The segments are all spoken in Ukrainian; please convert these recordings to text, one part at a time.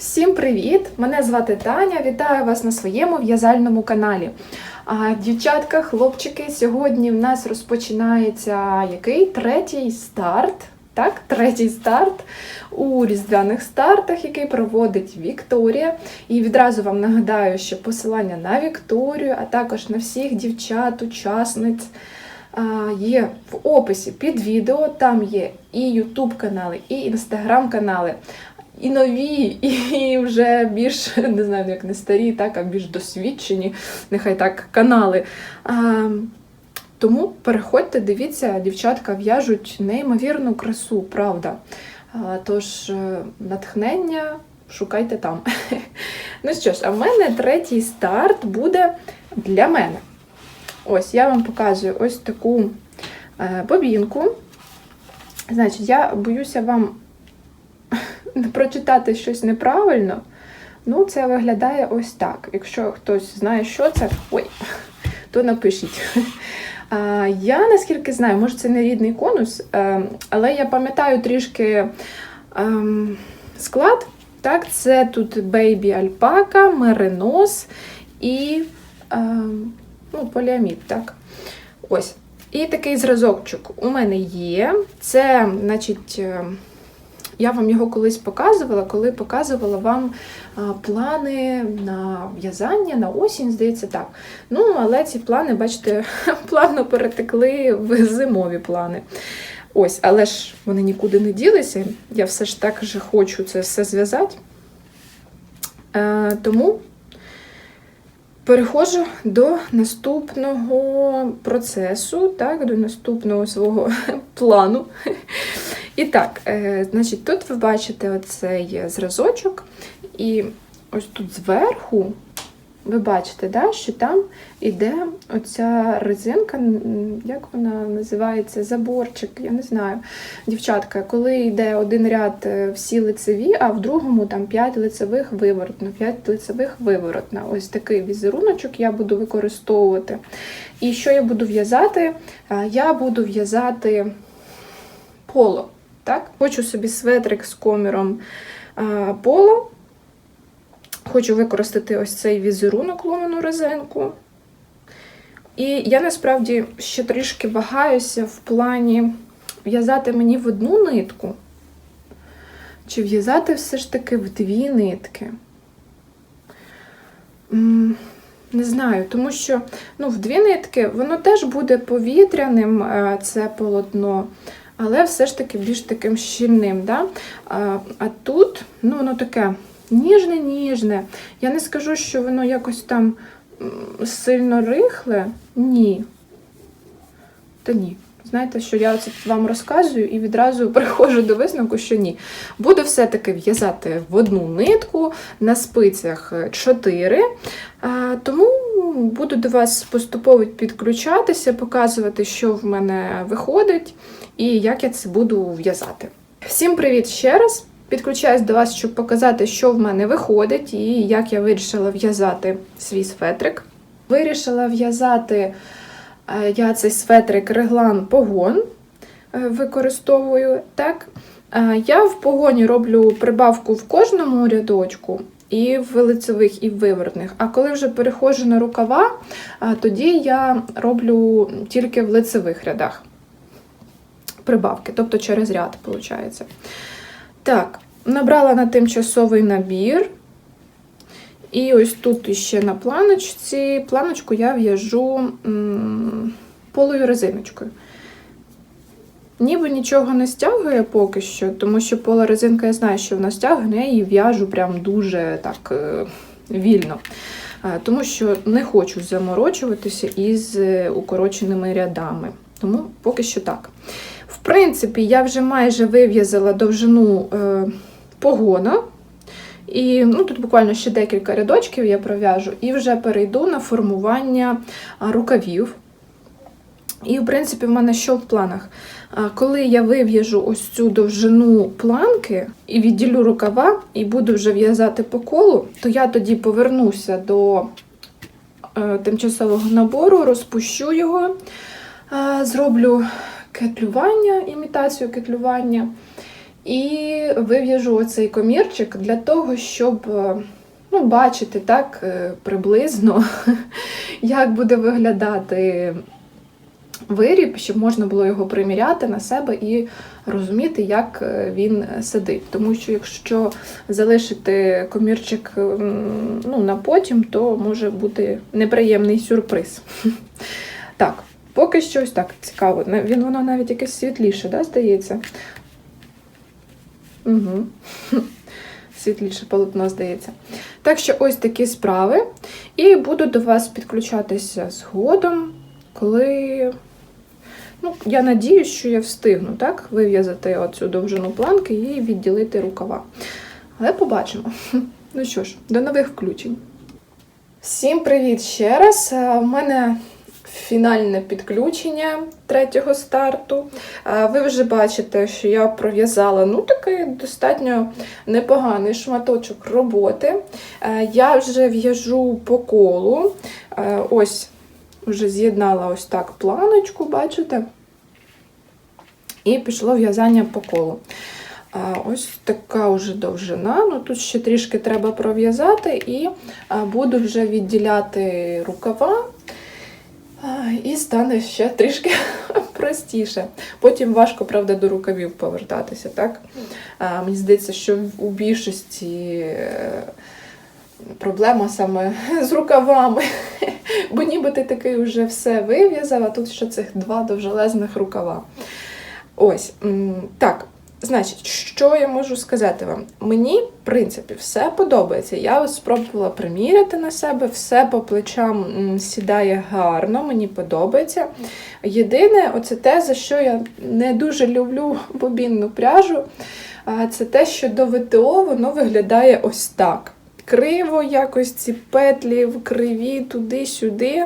Всім привіт! Мене звати Таня. Вітаю вас на своєму в'язальному каналі. А, дівчатка, хлопчики, сьогодні в нас розпочинається який третій старт. Так, третій старт у різдвяних стартах, який проводить Вікторія. І відразу вам нагадаю, що посилання на Вікторію, а також на всіх дівчат, учасниць є в описі під відео. Там є і YouTube канали, і інстаграм канали і нові, і вже більш не знаю, як не старі, так, а більш досвідчені, нехай так, канали. А, тому переходьте, дивіться, дівчатка в'яжуть неймовірну красу, правда. А, тож, е, натхнення шукайте там. ну що ж, а в мене третій старт буде для мене. Ось я вам показую ось таку е, бобінку. Значить, я боюся вам прочитати щось неправильно, ну, це виглядає ось так. Якщо хтось знає, що це, ой, то напишіть. Я наскільки знаю, може це не рідний конус, е, але я пам'ятаю трішки ем, склад. Так, Це тут бейбі альпака, меринос і ем, ну, поліамід. так. Ось. І такий зразочок у мене є. Це, значить, е, я вам його колись показувала, коли показувала вам плани на в'язання на осінь, здається, так. Ну, але ці плани, бачите, плавно перетекли в зимові плани. Ось, але ж вони нікуди не ділися. Я все ж так же хочу це все зв'язати. Е, тому переходжу до наступного процесу, так, до наступного свого плану. І так, е, значить, тут ви бачите оцей зразочок, і ось тут зверху ви бачите, да, що там іде оця резинка, як вона називається, заборчик, я не знаю. Дівчатка, коли йде один ряд е, всі лицеві, а в другому там 5 лицевих виворотно, 5 лицевих виворотно. Ось такий візеруночок я буду використовувати. І що я буду в'язати? Е, Я буду в'язати поло. Так? Хочу собі светрик з коміром а, поло. Хочу використати ось цей візерунок ломану резинку. І я насправді ще трішки вагаюся в плані в'язати мені в одну нитку, чи в'язати все ж таки в дві нитки. Не знаю, тому що ну, в дві нитки воно теж буде повітряним, е, це полотно але все ж таки більш таким щільним. Да? А, а тут ну, воно таке ніжне-ніжне. Я не скажу, що воно якось там сильно рихле. Ні. Та ні. Знаєте, що я це вам розказую і відразу приходжу до висновку, що ні. Буду все-таки в'язати в одну нитку на спицях 4. Тому буду до вас поступово підключатися, показувати, що в мене виходить і як я це буду в'язати. Всім привіт ще раз! Підключаюсь до вас, щоб показати, що в мене виходить, і як я вирішила в'язати свій светрик. Вирішила в'язати е, я цей светрик реглан погон е, використовую. так. Е, Я в погоні роблю прибавку в кожному рядочку, і в лицевих, і в виворотних. А коли вже переходжу на рукава, тоді я роблю тільки в лицевих рядах прибавки, тобто через ряд, виходить. Так, набрала на тимчасовий набір. І ось тут ще на планочці. Планочку я в'яжу полою резиночкою. Ніби нічого не стягує поки що, тому що пола резинка, я знаю, що вона я її в'яжу прям дуже так е, вільно. Тому що не хочу заморочуватися із е, укороченими рядами. Тому поки що так. В принципі, я вже майже вив'язала довжину е, погона. І ну, тут буквально ще декілька рядочків я пров'яжу, і вже перейду на формування рукавів. І, в принципі, в мене що в планах? Коли я вив'яжу ось цю довжину планки і відділю рукава, і буду вже в'язати по колу, то я тоді повернуся до е, тимчасового набору, розпущу його, зроблю кетлювання, імітацію кетлювання. І вив'яжу оцей комірчик для того, щоб е, ну, бачити так е, приблизно, як буде виглядати виріб, щоб можна було його приміряти на себе і розуміти, як е, він сидить. Тому що якщо залишити комірчик ну, на потім, то може бути неприємний сюрприз. Так, поки що ось так цікаво. Він воно навіть якесь світліше, да, здається? Угу. Світліше полотно, здається. Так що ось такі справи. І буду до вас підключатися згодом, коли. Ну, я надіюсь, що я встигну так, вив'язати оцю довжину планки і відділити рукава. Але побачимо. Ну що ж, до нових включень. Всім привіт ще раз. Е, У мене фінальне підключення третього старту. Е, Ви вже бачите, що я пров'язала ну, такий достатньо непоганий шматочок роботи. Е, Я вже в'яжу по колу. Е, Ось вже з'єднала ось так планочку, бачите? І пішло в'язання по колу. А, Ось така вже довжина. Ну, тут ще трішки треба пров'язати, і буду вже відділяти рукава, і стане ще трішки простіше. Потім важко, правда, до рукавів повертатися. так? Мені здається, що у більшості е, проблема саме з рукавами. Бо ніби ти такий вже все вив'язав, а тут ще цих два довжелезних рукава. Ось, так. Значить, що я можу сказати вам? Мені, в принципі, все подобається. Я спробувала приміряти на себе, все по плечам сідає гарно, мені подобається. Єдине, оце те, за що я не дуже люблю бобінну пряжу, це те, що до ВТО воно виглядає ось так. Криво, якось ці петлі в криві, туди-сюди.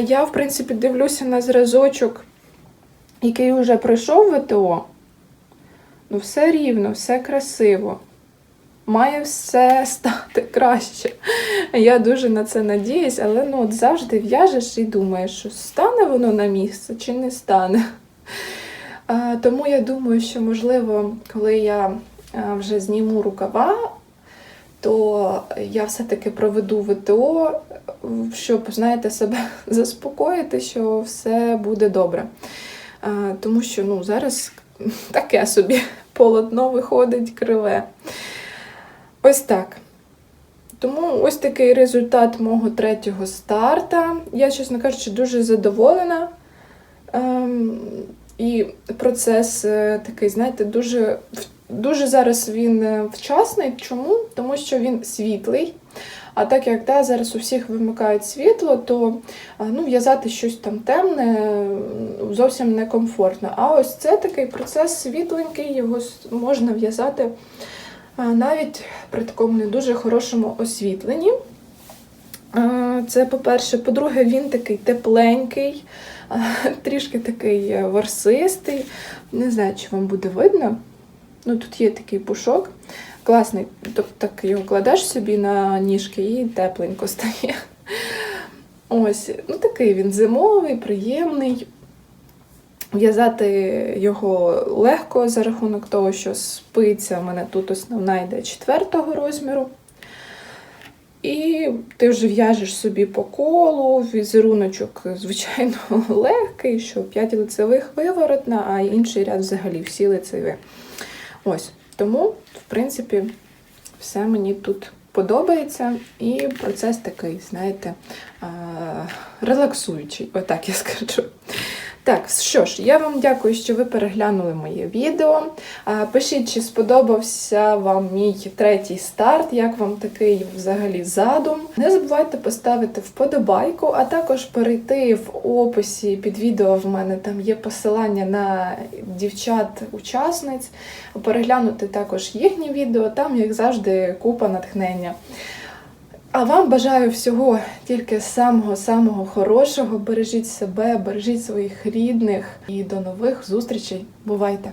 Я, в принципі, дивлюся на зразочок, який вже пройшов ВТО. Ну, все рівно, все красиво. Має все стати краще. Я дуже на це надіюсь, але ну, от завжди в'яжеш і думаєш, що стане воно на місце чи не стане. А, тому я думаю, що, можливо, коли я вже зніму рукава, то я все-таки проведу ВТО, щоб, знаєте, себе заспокоїти, що все буде добре. Тому що ну, зараз таке собі полотно виходить криве. Ось так. Тому ось такий результат мого третього старта. Я, чесно кажучи, дуже задоволена. Ем, і процес е, такий, знаєте, дуже, дуже зараз він е, вчасний. Чому? Тому що він світлий. А так як да, зараз у всіх вимикають світло, то ну, в'язати щось там темне зовсім некомфортно. А ось це такий процес світленький, його можна в'язати навіть при такому не дуже хорошому освітленні. Це по-перше. По-друге, він такий тепленький, трішки такий е, ворсистий. Не знаю, чи вам буде видно. Ну, тут є такий пушок. Класний. Тобто так його кладеш собі на ніжки і тепленько стає. Ось, ну такий він зимовий, приємний. В'язати його легко за рахунок того, що спиця в мене тут основна йде четвертого розміру. І ти вже в'яжеш собі по колу, візеруночок, звичайно, легкий, що 5 лицевих виворотна, а інший ряд взагалі всі лицеві. Ось. Тому, в принципі, все мені тут подобається, і процес такий, знаєте, релаксуючий, отак я скажу. Так, що ж, я вам дякую, що ви переглянули моє відео. Пишіть, чи сподобався вам мій третій старт, як вам такий взагалі задум. Не забувайте поставити вподобайку, а також перейти в описі під відео. В мене там є посилання на дівчат-учасниць, переглянути також їхні відео, там, як завжди, купа натхнення. А вам бажаю всього тільки самого-самого хорошого. Бережіть себе, бережіть своїх рідних і до нових зустрічей. Бувайте!